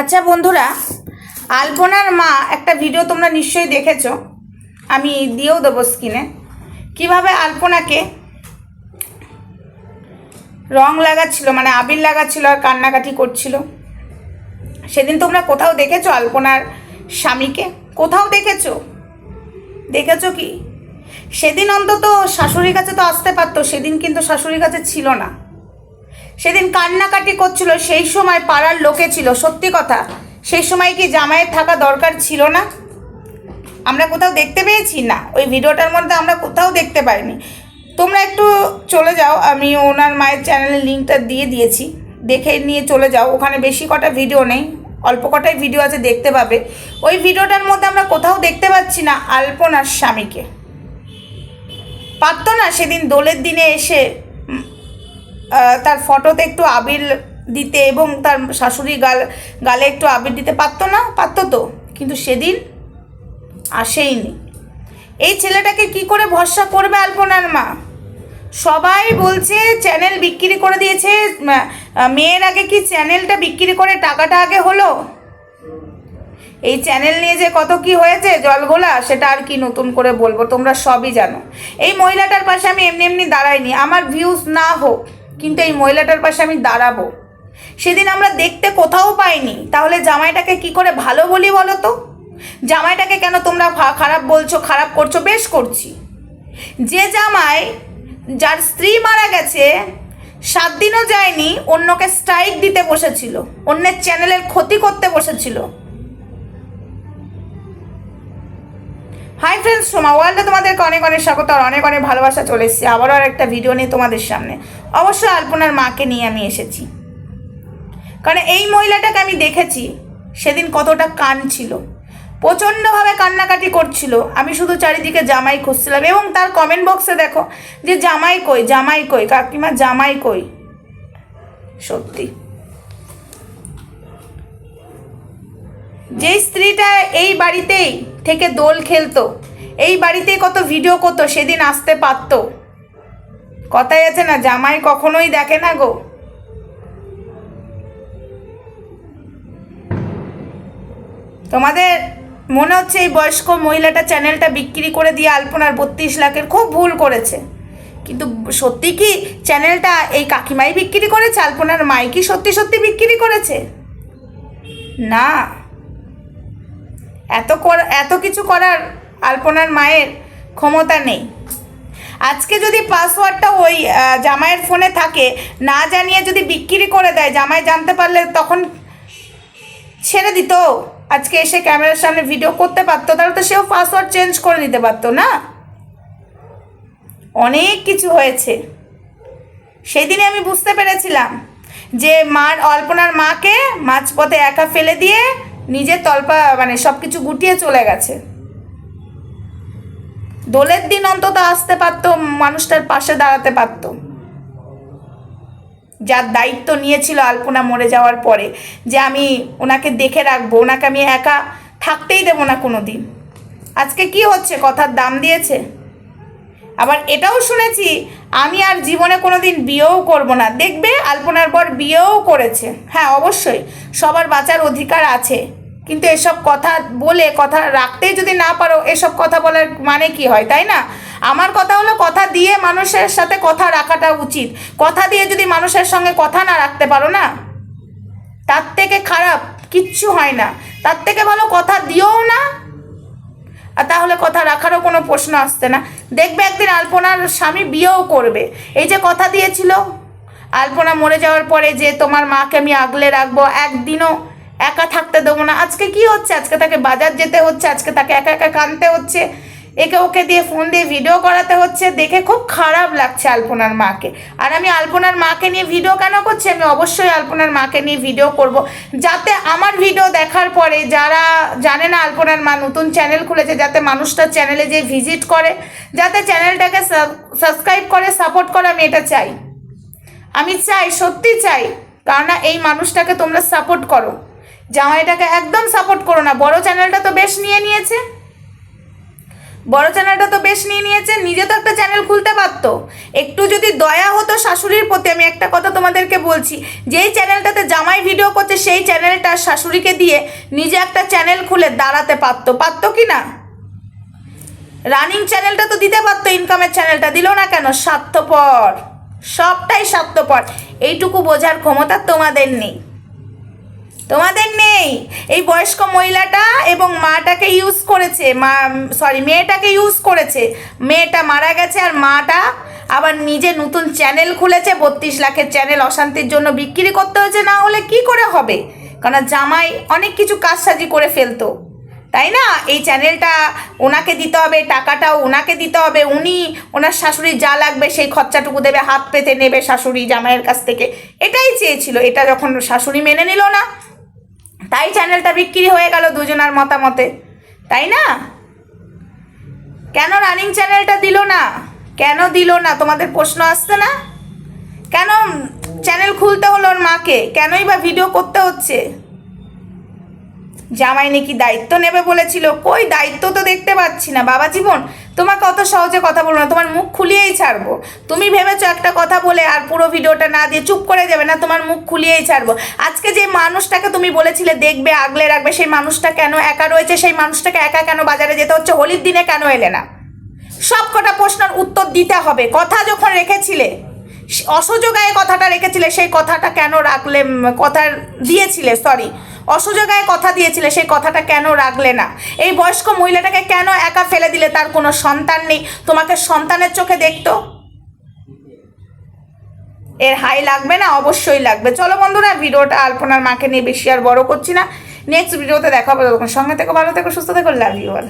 আচ্ছা বন্ধুরা, আলপনার মা একটা ভিডিও তোমরা নিশ্চয়ই দেখেছ। আমি দিয়েও দেবো স্কিনে কীভাবে আলপনাকে রং লাগাচ্ছিল মানে আবির লাগাচ্ছিল আর কান্নাকাটি করছিল। সেদিন তোমরা কোথাও দেখেছ আলপনার স্বামীকে? কোথাও দেখেছ? দেখেছ কি? সেদিন অন্তত শাশুড়ির কাছে তো আসতে পারতো, সেদিন কিন্তু শাশুড়ির কাছে ছিল না। সেদিন কান্নাকাটি করছিল, সেই সময় পাড়ার লোকে ছিল। সত্যি কথা, সেই সময় কি জামাইয়ের থাকা দরকার ছিল না? আমরা কোথাও দেখতে পেয়েছি? না, ওই ভিডিওটার মধ্যে আমরা কোথাও দেখতে পাইনি। তোমরা একটু চলে যাও, আমি ওনার মায়ের চ্যানেলের লিঙ্কটা দিয়ে দিয়েছি। দেখে নিয়ে চলে যাও, ওখানে বেশি কটা ভিডিও নেই, অল্প কটাই ভিডিও আছে, দেখতে পাবে। ওই ভিডিওটার মধ্যে আমরা কোথাও দেখতে পাচ্ছি না আলপনার স্বামীকে। পারতো না সেদিন দোলের দিনে এসে তার ফটোতে একটু আবির দিতে এবং তার শাশুড়ি গাল, গালে একটু আবির দিতে পারতো না? পারতো তো। কিন্তু সেদিন আসেইনি। এই ছেলেটাকে কি করে ভরসা করবে আলপনার মা? সবাই বলছে, চ্যানেল বিক্রি করে দিয়েছে। মেয়ের আগে কি চ্যানেলটা বিক্রি করে টাকাটা আগে হলো? এই চ্যানেল নিয়ে যে কত কি হয়েছে জলগোলা সেটা আর কি নতুন করে বলব, তোমরা সবই জানো। এই মহিলাটার পাশে আমি এমনি এমনি দাঁড়াইনি। আমার ভিউজ না হোক। কিন্তু এই মহিলাটার পাশে আমি দাঁড়াবো। সেদিন আমরা দেখতে কোথাও পাইনি। তাহলে জামাইটাকে কি করে ভালো বলি বলো তো? জামাইটাকে কেন তোমরা খারাপ বলছো, খারাপ করছ? বেশ করছি। যে জামাই, যার স্ত্রী মারা গেছে, সাত দিনও যায়নি, অন্যকে স্ট্রাইক দিতে বসেছিল, অন্যের চ্যানেলের ক্ষতি করতে বসেছিল। হাই ফ্রেন্ডস সোমা ওয়ার্ল্ডে তোমাদেরকে অনেক অনেক স্বাগত আর অনেক অনেক ভালোবাসা চলে এসেছি। আবারও আর একটা ভিডিও নিয়ে তোমাদের সামনে। অবশ্যই আলপনার মাকে নিয়ে আমি এসেছি। কারণ এই মহিলাটাকে আমি দেখেছি, সেদিন কতটা কান ছিল। প্রচণ্ডভাবে কান্নাকাটি করছিল। আমি শুধু চারিদিকে জামাই খুঁজছিলাম এবং তার কমেন্ট বক্সে দেখো যে, জামাই কই? জামাই কই? কাকিমা, জামাই কই? সত্যি। যেই স্ত্রীটা এই বাড়িতেই থেকে দোল খেলতো, এই বাড়িতেই কত ভিডিও করতো, সেদিন আসতে পারতো। কথাই আছে না, জামাই কখনোই দেখে না গো। তোমাদের মনে হচ্ছে এই বয়স্ক মহিলাটা চ্যানেলটা বিক্রি করে দিয়ে আলপনার বত্রিশ লাখের খুব ভুল করেছে? কিন্তু সত্যি কি চ্যানেলটা এই কাকিমাই বিক্রি করেছে, আলপনার মাই কি সত্যি সত্যি বিক্রি করেছে? না। এত এত কিছু করার আলপনার মায়ের ক্ষমতা নেই। আজকে যদি পাসওয়ার্ডটা ওই জামাইয়ের ফোনে থাকে, না জানিয়ে যদি বিক্রি করে দেয়, জামাই জানতে পারলে তখন ছেড়ে দিত। আজকে এসে ক্যামেরার সামনে ভিডিও করতে পারতো, তাহলে তো সেও পাসওয়ার্ড চেঞ্জ করে নিতে পারতো না। অনেক কিছু হয়েছে। সেই দিনে আমি বুঝতে পেরেছিলাম যে মার অল্পনার মাকে মাঝপথে একা ফেলে দিয়ে নিজের তলপা মানে সব কিছু গুটিয়ে চলে গেছে। দোলের দিন অন্তত আসতে পারতো, মানুষটার পাশে দাঁড়াতে পারতো। যার দায়িত্ব নিয়েছিল আলপনা মরে যাওয়ার পরে, যে আমি ওনাকে দেখে রাখব, ওনাকে আমি একা থাকতেই দেবো না কোনো দিন আজকে কি হচ্ছে? কথার দাম দিয়েছে। আবার এটাও শুনেছি, আমি আর জীবনে কোনো দিন বিয়েও করব না। দেখবে, আলপনার পর বিয়েও করেছে। হ্যাঁ অবশ্যই, সবার বাঁচার অধিকার আছে। কিন্তু এসব কথা বলে, কথা রাখতেই যদি না পারো, এসব কথা বলার মানে কি হয়, তাই না? আমার কথা হলো কথা দিয়ে মানুষের সাথে কথা রাখাটা উচিত। কথা দিয়ে যদি মানুষের সঙ্গে কথা না রাখতে পারো না, তার থেকে খারাপ কিচ্ছু হয় না। তার থেকে ভালো কথা দিও না, আর তাহলে কথা রাখারও কোনো প্রশ্ন আসছে না। দেখবে একদিন আলপনার স্বামী বিয়েও করবে। এই যে কথা দিয়েছিল, আলপনা মরে যাওয়ার পরে যে তোমার মাকে আমি আগলে রাখব, একদিনও একা থাকতে দেবো না। আজকে কি হচ্ছে? আজকে তাকে বাজার যেতে হচ্ছে, আজকে তাকে একা একা কানতে হচ্ছে। একে ওকে দিয়ে ফোন দিয়ে ভিডিও করাতে হচ্ছে। দেখে খুব খারাপ লাগছে আলপনার মাকে। আর আমি আলপনার মাকে নিয়ে ভিডিও কেন করছি? আমি অবশ্যই আলপনার মাকে নিয়ে ভিডিও করব। যাতে আমার ভিডিও দেখার পরে যারা জানে না আলপনার মা নতুন চ্যানেল খুলেছে, যাতে মানুষটা চ্যানেলে যে ভিজিট করে, যাতে চ্যানেলটাকে সাবস্ক্রাইব করে সাপোর্ট করে, আমি এটা চাই। আমি চাই, সত্যি চাই। কারণ এই মানুষটাকে তোমরা সাপোর্ট করো। জামাইটাকে একদম সাপোর্ট করো না। বড় চ্যানেলটা তো বেশ নিয়ে নিয়েছে। বড় চ্যানেলটা তো বেশ নিয়ে নিয়েছে। নিজে তো একটা চ্যানেল খুলতে পারতো। একটু যদি দয়া হতো শাশুড়ির প্রতি, আমি একটা কথা তোমাদেরকে বলছি, যেই চ্যানেলটাতে জামাই ভিডিও করছে, সেই চ্যানেলটা শাশুড়িকে দিয়ে নিজে একটা চ্যানেল খুলে দাঁড়াতে পারতো। পারতো কি না? রানিং চ্যানেলটা তো দিতে পারতো ইনকামের চ্যানেলটা দিল না কেন? স্বার্থপর। সবটাই স্বার্থপর। এইটুকু বোঝার ক্ষমতা তোমাদের নেই। তোমাদের নেই। এই বয়স্ক মহিলাটা এবং মাটাকে ইউজ করেছে। মা সরি মেয়েটাকে ইউজ করেছে। মেয়েটা মারা গেছে আর মাটা আবার নিজে নতুন চ্যানেল খুলেছে। বত্রিশ লাখের চ্যানেল অশান্তির জন্য বিক্রি করতে হয়েছে। না হলে কি করে হবে? কারণ জামাই অনেক কিছু কাজসাজি করে ফেলতো। তাই না? এই চ্যানেলটা ওনাকে দিতে হবে, টাকাটাও ওনাকে দিতে হবে। উনি ওনার শাশুড়ি যা লাগবে সেই খরচাটুকু দেবে, হাত পেতে নেবে শাশুড়ি জামাইয়ের কাছ থেকে। এটাই চেয়েছিল। এটা যখন শাশুড়ি মেনে নিল না তাই চ্যানেলটা বিক্রি হয়ে গেল দুজনার মতামতে, তাই না? কেন রানিং চ্যানেলটা দিল না? কেন দিল না? তোমাদের প্রশ্ন আসছে না? কেন চ্যানেল খুলতে হলো ওর মাকে? কেনই বা ভিডিও করতে হচ্ছে? জামাই নাকি দায়িত্ব নেবে বলেছিল। কই দায়িত্ব তো দেখতে পাচ্ছি না। বাবা জীবন, তোমাকে অত সহজে কথা বলব না, তোমার মুখ খুলিয়েই ছাড়বো। তুমি ভেবেছো একটা কথা বলে আর পুরো ভিডিওটা না দিয়ে চুপ করে যাবে না, তোমার মুখ খুলিয়েই ছাড়বো। আজকে যে মানুষটাকে তুমি বলেছিলে দেখবে, আগলে রাখবে, সেই মানুষটা কেন একা রয়েছে, সেই মানুষটাকে একা কেন বাজারে যেতে হচ্ছে, হোলির দিনে কেন এলে না? সব কটা প্রশ্নের উত্তর দিতে হবে। কথা যখন রেখেছিলে অসযোগায় কথাটা রেখেছিলে, সেই কথাটা কেন রাখলে কথা দিয়েছিলে সরি অসযোগায় কথা দিয়েছিলে, সেই কথাটা কেন রাখলে না? এই বয়স্ক মহিলাটাকে কেন একা ফেলে দিলে? তার কোনো সন্তান নেই। তোমাকে সন্তানের চোখে দেখতো? এর হাই লাগবে না? অবশ্যই লাগবে। চলো বন্ধুরা, ভিডিওটা আলপনার মাকে নিয়ে বেশি আর বড় করছি না। নেক্সট ভিডিওতে দেখা হবে তখন সঙ্গে থেকে, ভালো থেকো, সুস্থ থেকো লাভ ইউ অল